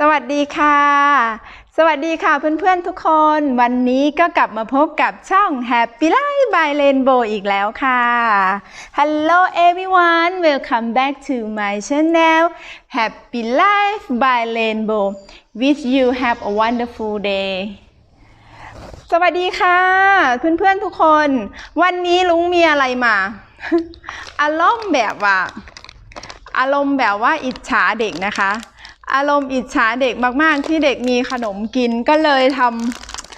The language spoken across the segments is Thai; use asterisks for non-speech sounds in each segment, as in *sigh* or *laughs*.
สวัสดีค่ะ สวัสดีค่ะเพื่อนๆทุกคน วันนี้ก็กลับมาพบกับช่อง Happy Life by Rainbow อีกแล้วค่ะ Hello everyone welcome back to my channel Happy Life by Rainbow wish you have a wonderful day สวัสดีค่ะ เพื่อนๆทุกคน วันนี้ลุงมีอะไรมา อารมณ์แบบว่า อารมณ์แบบว่าอิจฉาเด็กนะคะ อารมณ์อิจฉาเด็กมาก ๆ ที่เด็กมีขนมกินก็เลยท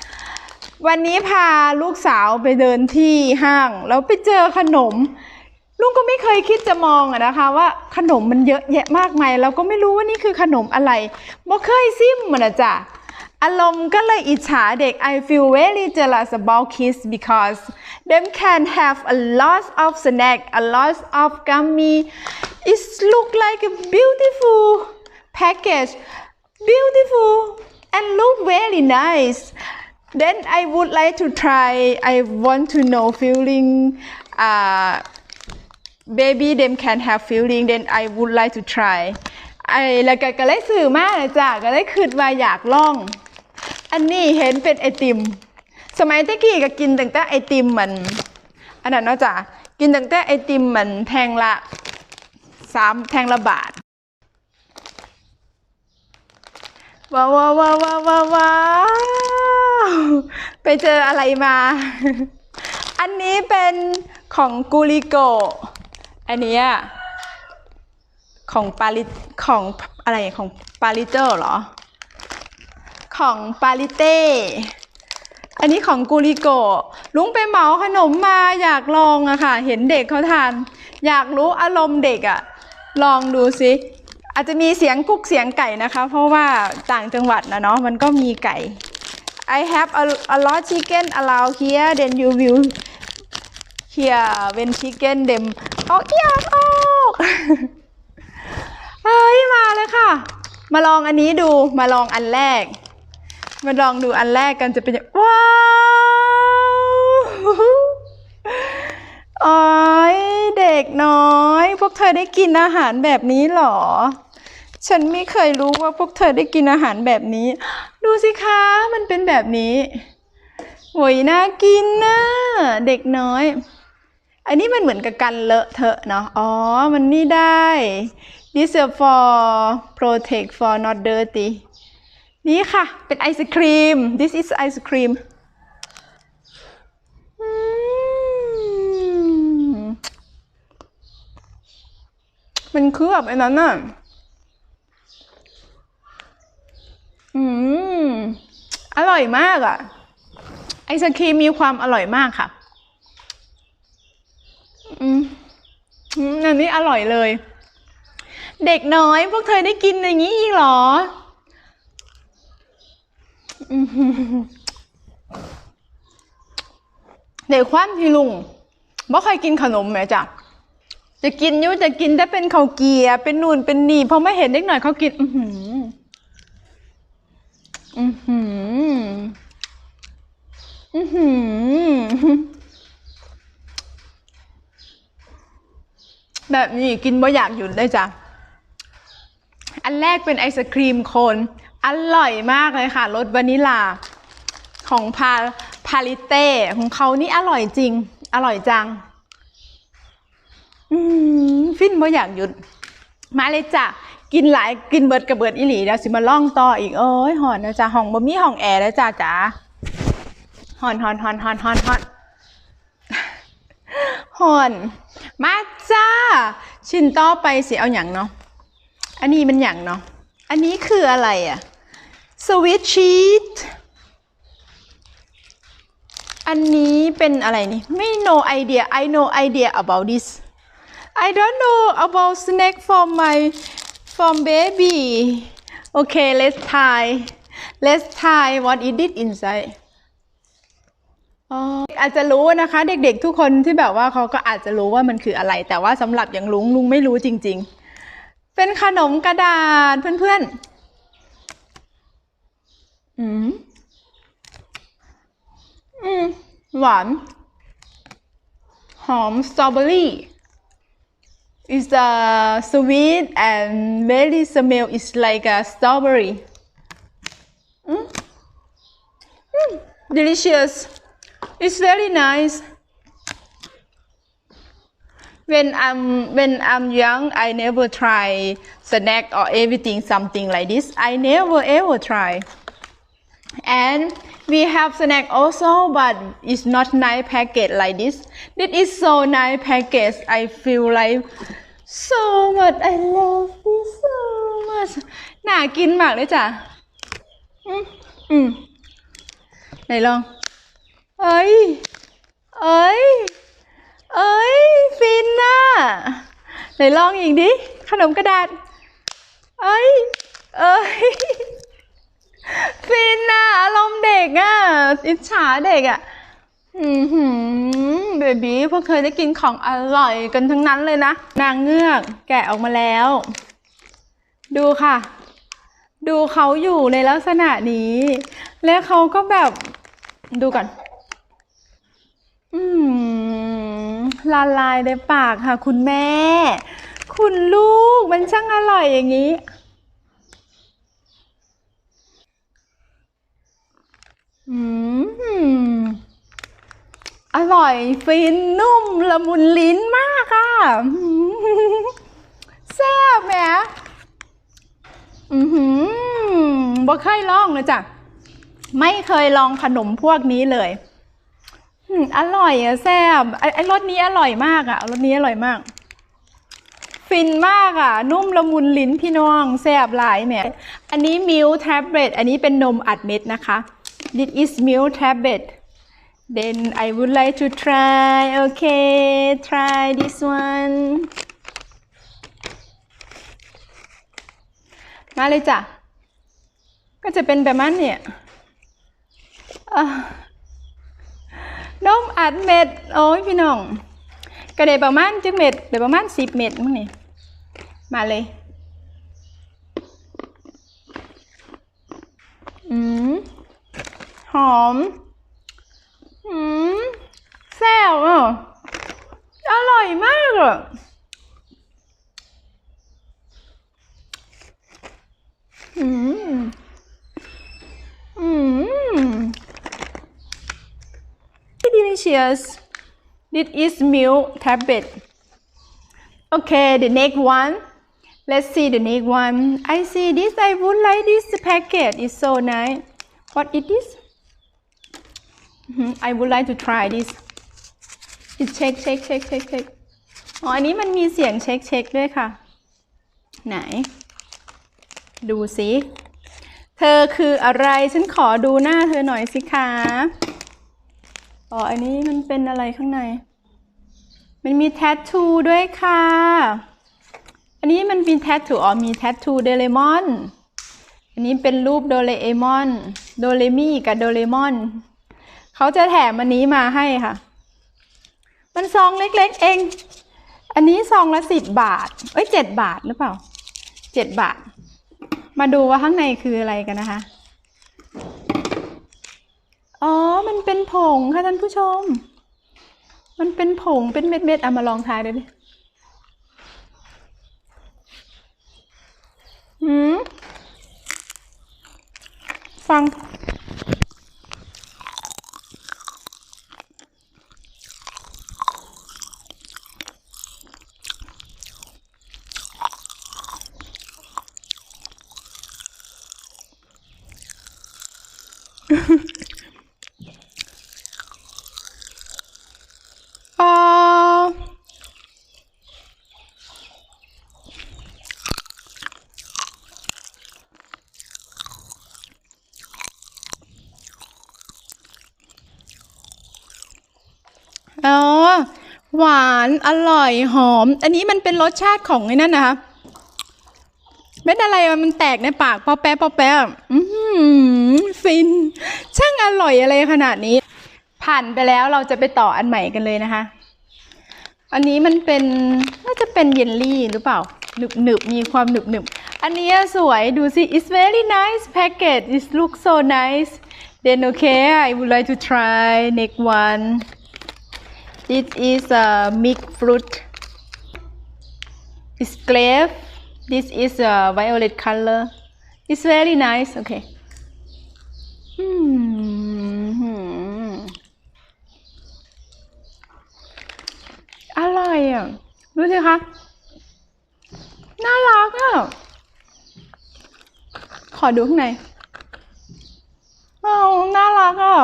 ำวันนี้พาลูกสาวไปเดินที่ห้าง แล้วไปเจอขนม ลุงก็ไม่เคยคิดจะมองอะนะคะ ว่าขนมมันเยอะแยะมากมายเราก็ไม่รู้ว่านี่คือขนมอะไรบ่เคยซิมมันอะจ้ะอารมณ์ก็เลยอิจฉาเด็ก I feel very jealous about kids because them can have a lot of snack a lot of gummy it look like a beautiful package beautiful and look very nice then I would like to try I want to know feeling uh, baby them can have feeling then I would like to try ไอ้แล้วก็ก็เลยสื่อมากเลยจ้ะก็เลยคิดว่าอยากลอง อันนี้เห็นเป็นไอติม สมัยตะกี้ก็กินตั้งแต่ไอติมมัน อันนั้นเนาะจ้ะกินตั้งแต่ไอติมมันแทงละสามแทงละบาท ว้าวว้าวว้าวว้าวว้าวไปเจออะไรมา อันนี้เป็นของกูริโก อันนี้ของปาลิของอะไรของปาลิเตอร์เหรอ ของปาลิเต้ อันนี้ของกูริโก ลุงไปเหมาขนมมาอยากลองอะค่ะ เห็นเด็กเขาทาน อยากรู้อารมณ์เด็กอะลองดูสิ อาจจะมีเสียงกุ๊กเสียงไก่นะคะ เพราะว่าต่างจังหวัดนะเนาะมันก็มีไก่ I have a, a lot chicken around here then you will hear when chicken them เอาเอียงออกเฮ้ยมาเลยค่ะ มาลองอันนี้ดูมาลองอันแรก มาลองดูอันแรกกันจะเป็นยังว้าวโอ้ยเด็กน้อย พวกเธอได้กินอาหารแบบนี้หรอ ฉันไม่เคยรู้ว่าพวกเธอได้กินอาหารแบบนี้ ดูสิคะ มันเป็นแบบนี้โวยน่ากินนะเด็กน้อย อันนี้มันเหมือนกับกันเลอะเทอะเนาะ อ๋อ มันนี่ได้ this is for protect for not dirty นี่ค่ะ เป็นไอศครีม this is ice cream มมันคือแบบไอ้นั้นน่ะ อืม อร่อยมากอะ่ะ ไอศครีมมีความอร่อยมากค่ะ อืมอันนี้อร่อยเลย เด็กน้อยพวกเธอได้กินอย่างนี้อีกหรอ เด็กความที่ลุงบ่เคยกินขนมแหมจ้ะจะกินยุ่จะกินแต่เป็นข้าวเกียเป็นนูนเป็นนี่พอไม่เห็นเด็กหน่อยเขากิน อื อหืออือหือ อือหือ แบบนี้กินบ่อยากหยุดเลยจ้ะ อันแรกเป็นไอศครีมโคน อร่อยมากเลยค่ะรสวานิลา ของพาพาลิเต้ของเขานี่อร่อยจริง อร่อยจัง อืมฟินบ่อยากหยุด มาเลยจ้ะ กินหลายกินเบิดกับเบิดอีหลีแล้วสิมาล่องต่ออีกเอ้ยหอนนะจ๊ะห้องบ่มีห้องแอร์แล้วจ้าจ๋าหอนหอนหอนหอนหอนหอนหอนมาจ้า ชิ้นต่อไปสิเอาอย่างเนาะอันนี้เป็นอย่างเนาะอันนี้คืออะไรอะสวิตชีตอันนี้เป็นอะไรนี่ไม่ no idea I no idea about this I don't know about snack for my from baby okay let's try let's try what it did inside อ๋ออาจจะรู้นะคะ เด็กๆทุกคนที่แบบว่าเขาก็อาจจะรู้ว่ามันคืออะไร แต่ว่าสำหรับอย่างลุงลุงไม่รู้จริง ๆ เป็นขนมกระดาษเพื่อนๆ อืม อืม หวาน หอมสตรอเบอรี่ It's uh, sweet and very smell is like a strawberry. Mm. Mm, delicious. It's very nice. When I'm when I'm young, I never try snack or everything something like this. I never ever try. And we have snack also, but it's not nice package like this. This is so nice package. I feel like so much. I love this so much. น่ากินมากเลยจ้ะอืมอืมไหนลอง เอ้ย เอ้ย เอ้ย ฟินน่ะไหนลองอีกดิ ขนมกระดาษ เอ้ย เอ้ย ฟินน่ะอารมณ์เด็ก ออิจฉาเด็กอะอืมเบบี้พวกเคยได้กินของอร่อยกันทั้งนั้นเลยนะ นางเงือกแกะออกมาแล้ว ดูค่ะ ดูเขาอยู่ในลักษณะนี้ และเขาก็แบบดูก่อนอืมละลายในปากค่ะ คุณแม่ คุณลูกมันช่างอร่อยอย่างนี้ อืม อร่อยฟินนุ่มละมุนลิ้นมากค่ะแซ่บแหมอือหือบ่เคยลองเลยจ้ะ ไม่เคยลองขนมพวกนี้เลยอร่อยอะแซ่บไอ้ไอรสนี้อร่อยมากอะรสนี้อร่อยมาก ฟินมากอะนุ่มละมุนลิ้นพี่น้องแซ่บหลายแหมอันนี้มิลแท็บเล็ตอันนี้เป็นนมอัดเม็ดนะคะ This is milk tablet then I would like to try okay try this one มาเลยจ้ะ ก็จะเป็นแบบนั้นเนี่ยอะนมอัดเม็ด โอ้ยพี่น้อง ก็ได้ประมาณจักเม็ดได้ประมาณสิบเม็ดมั้งนี่ มาเลย อืม หอม อืมแซ่บอะอร่อยมากอะอืม อืม delicious this is milk tablet okay the next one let's see the next one I see this I would like this packet it's so nice what is this Mhm, I would like to try this it shake shake shake shake shake อ๋อ อันนี้มันมีเสียงเช็คเช็คด้วยค่ะ ไหน ดูสิเธอคืออะไร ฉันขอดูหน้าเธอหน่อยสิคะอ๋อ อันนี้มันเป็นอะไรข้างใน มันมีแทททูด้วยค่ะ อันนี้มันมีแทททูอ๋อ มีแทททูเดเรมอน อันนี้เป็นรูปโดเรเอมอน โดเรมี่กับโดเรมอน เขาจะแถมอันนี้มาให้ค่ะ มันซองเล็กๆเอง อันนี้ซองละสิบบาท เอ้ยเจ็ดบาทหรือเปล่าเจ็ดบาท มาดูว่าข้างในคืออะไรกันนะคะ อ๋อ มันเป็นผงค่ะท่านผู้ชม มันเป็นผงเป็นเม็ดๆเอามาลองทายดูดิหืมฟัง อ๋อหวานอร่อยหอม อันนี้มันเป็นรสชาติของไอ้นั่นนะคะ เม็ดอะไรมันแตกในปากปอแปะปอแปะอือหือฟิน ช่างอร่อยอะไรขนาดนี้ ผ่านไปแล้วเราจะไปต่ออันใหม่กันเลยนะคะ อันนี้มันเป็นน่าจะเป็นเยลลี่หรือเปล่าหนึบหนึบมีความหนึบหนึบอันนี้สวยดูสิ it's very nice package it looks so nice then okay I would like to try next one this is a mixed fruit it's grape this is a violet color it's very nice okay อืมอร่อยอะ ดูสิคะ น่ารักอะ ขอดูข้างในอ้าวน่ารักอะ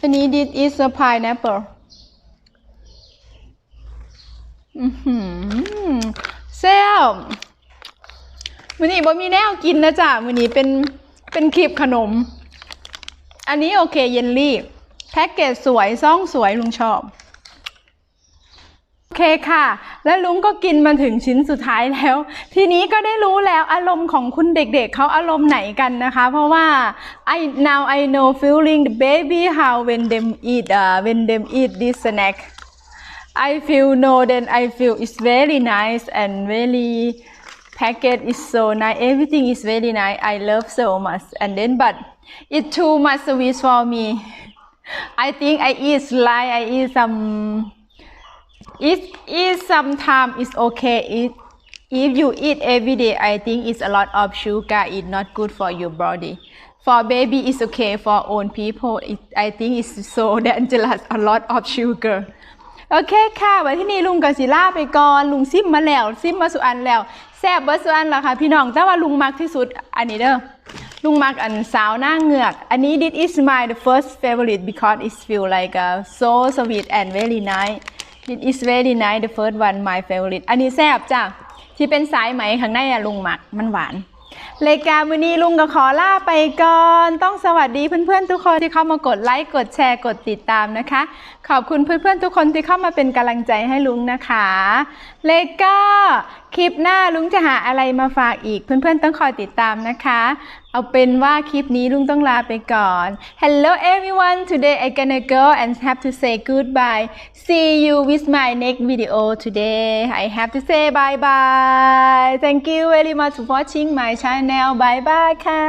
อันนี้ this is a pineapple อือหือ แซ่บมือนี้บ่มีแนวกินนะจ๊ะมือนี้เป็นเป็นคลิปขนม อันนี้โอเคเยลลี่ แพ็กเกจสวยซ่องสวยลุงชอบโอเคค่ะ และลุงก็กินมาถึงชิ้นสุดท้ายแล้ว ทีนี้ก็ได้รู้แล้วอารมณ์ของคุณเด็กๆเขาอารมณ์ไหนกันนะคะ เพราะว่า I now I know feeling the baby how when them eat uh, when them eat this snack I feel no then I feel it's very nice and really packet is so nice. Everything is very nice. I love so much. And then but it too much sweet for me. *laughs* I think I eat like I eat some it is sometimes it's okay if if you eat every day I think it's a lot of sugar. It's not good for your body. For baby it's okay. For old people it, I think it's so *laughs* dangerous. A lot of sugar โอเคค่ะวันที่นี้ลุงกับศิลาไปก่อนลุงซิมมาแล้วซิมมาสุอันแล้วแซ่บเบอร์สุอันแล้วค่ะ พี่น้องแต่ว่าลุงมักที่สุดอันนี้เด้อลุงมักอันสาวหน้าเหงือก อันนี้ this is my the first favorite because it feel like a so sweet and very nice It is very nice the first one my favorite อันนี้แซ่บจ้ะที่เป็นสายไหมข้างในอะลุงมักมันหวาน รายการวันนี้ลุงก็ขอลาไปก่อน ต้องสวัสดีเพื่อนๆทุกคนที่เข้ามากดไลค์ กดแชร์ กดติดตามนะคะ ขอบคุณเพื่อนๆทุกคนที่เข้ามาเป็นกำลังใจให้ลุงนะคะเลก็คลิปหน้าลุงจะหาอะไรมาฝากอีก เพื่อนๆต้องคอยติดตามนะคะ เอาเป็นว่าคลิปนี้ลุงต้องลาไปก่อน Hello everyone today I gonna go and have to say goodbye see you with my next video today I have to say bye bye thank you very much for watching my channel แนลบายบายค่ะ